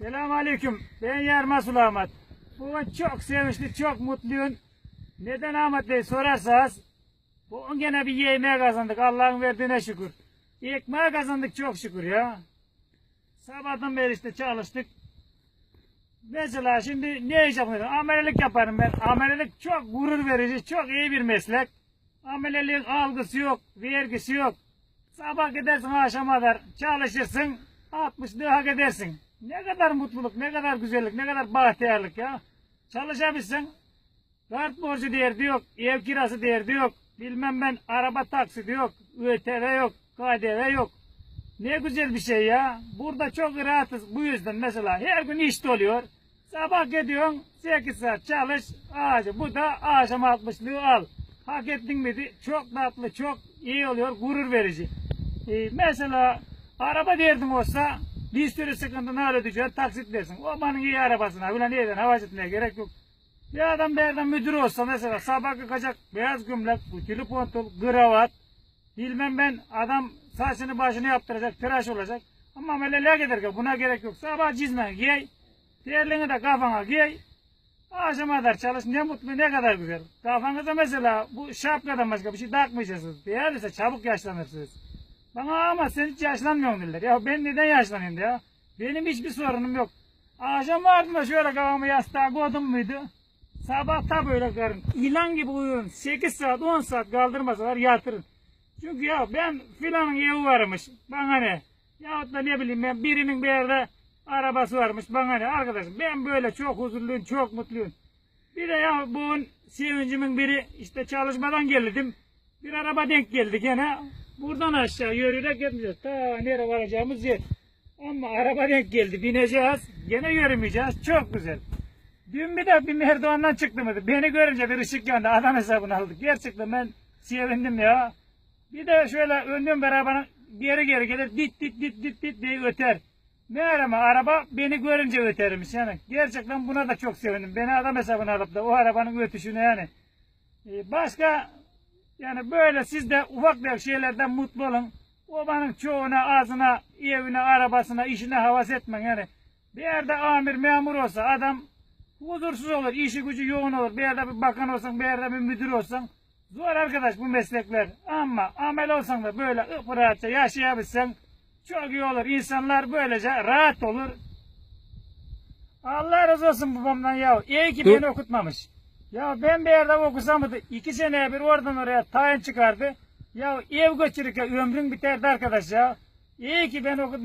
Selamun Aleyküm. Ben Yarma Ahmet. Bugün çok sevinçli, çok mutluyum. Neden Ahmet Bey sorarsanız, bugün gene bir yemeğe kazandık. Allah'ın verdiğine şükür. Ekmeğe kazandık çok şükür ya. Sabahtan beri işte çalıştık. Mesela şimdi ne iş yapıyorum? Amelelik yaparım ben. Amelelik çok gurur verici, çok iyi bir meslek. Ameleliğin algısı yok, vergisi yok. Sabah gidersin akşama kadar çalışırsın, 60'lığı hak edersin. Ne kadar mutluluk, ne kadar güzellik, ne kadar bahtiyarlık ya. Çalışabilsin. Kart borcu derdi yok, ev kirası derdi yok. Bilmem ben araba taksidi yok, ÖTV yok, KDV yok. Ne güzel bir şey ya. Burada çok rahatız. Bu yüzden mesela her gün işte oluyor. Sabah gidiyorsun 8 saat çalış ağacı. Bu da akşam 60'lığı al. Hak ettin miydi? Çok tatlı, çok iyi oluyor, gurur verici. Ee, mesela araba derdim olsa bir sürü sıkıntını halledeceğiz, taksit dersin. O bana iyi arabasına, ulan neyden hava etmeye gerek yok. Bir adam bir yerden müdür olsa mesela sabah kalkacak beyaz gömlek, ütülü pantol, kravat, bilmem ben adam saçını başını yaptıracak, tıraş olacak. Ama ameleliğe giderken buna gerek yok. Sabah cizmen giy, terliğini de kafana giy, Akşama kadar çalış ne mutlu ne kadar güzel. Kafanıza mesela bu şapkadan başka bir şey takmayacaksınız. Değerliyse çabuk yaşlanırsınız. Bana ama sen hiç yaşlanmıyorsun dediler. Ya ben neden yaşlanayım ya? Benim hiçbir sorunum yok. Akşam vardım da şöyle kafamı yastığa koydum muydu? Sabah da böyle karın. İlan gibi uyuyun. 8 saat 10 saat kaldırmasalar yatırın. Çünkü ya ben filanın evi varmış. Bana ne? Yahut da ne bileyim ben birinin bir yerde arabası varmış. Bana ne? Arkadaşım ben böyle çok huzurluyum, çok mutluyum. Bir de ya bu sevincimin biri işte çalışmadan geldim. Bir araba denk geldi gene. Buradan aşağı yürüyerek gitmeyeceğiz. Ta nereye varacağımız yer. Ama araba denk geldi. Bineceğiz. Gene yürümeyeceğiz. Çok güzel. Dün bir de bir merdivandan çıktım. Beni görünce bir ışık yandı. Adam hesabını aldık. Gerçekten ben sevindim ya. Bir de şöyle önden beraber geri geri gelir. Dit dit dit dit dit diye öter. Meğer ama araba beni görünce ötermiş yani. Gerçekten buna da çok sevindim. Beni adam hesabına alıp da o arabanın ötüşünü yani. Ee, Başka yani böyle siz de ufak tefek şeylerden mutlu olun. Obanın çoğuna, ağzına, evine, arabasına, işine havas etmeyin yani. Bir yerde amir, memur olsa adam huzursuz olur, işi gücü yoğun olur. Bir yerde bir bakan olsan, bir yerde bir müdür olsan. Zor arkadaş bu meslekler. Ama amel olsan da böyle ıpırahatça yaşayabilsen çok iyi olur. İnsanlar böylece rahat olur. Allah razı olsun babamdan ya. İyi ki Dur. beni okutmamış. Ya ben bir yerde okusam mıydı? İki seneye bir oradan oraya tayin çıkardı. Ya ev götürürken ömrün biterdi arkadaş ya. İyi ki beni okutmamış.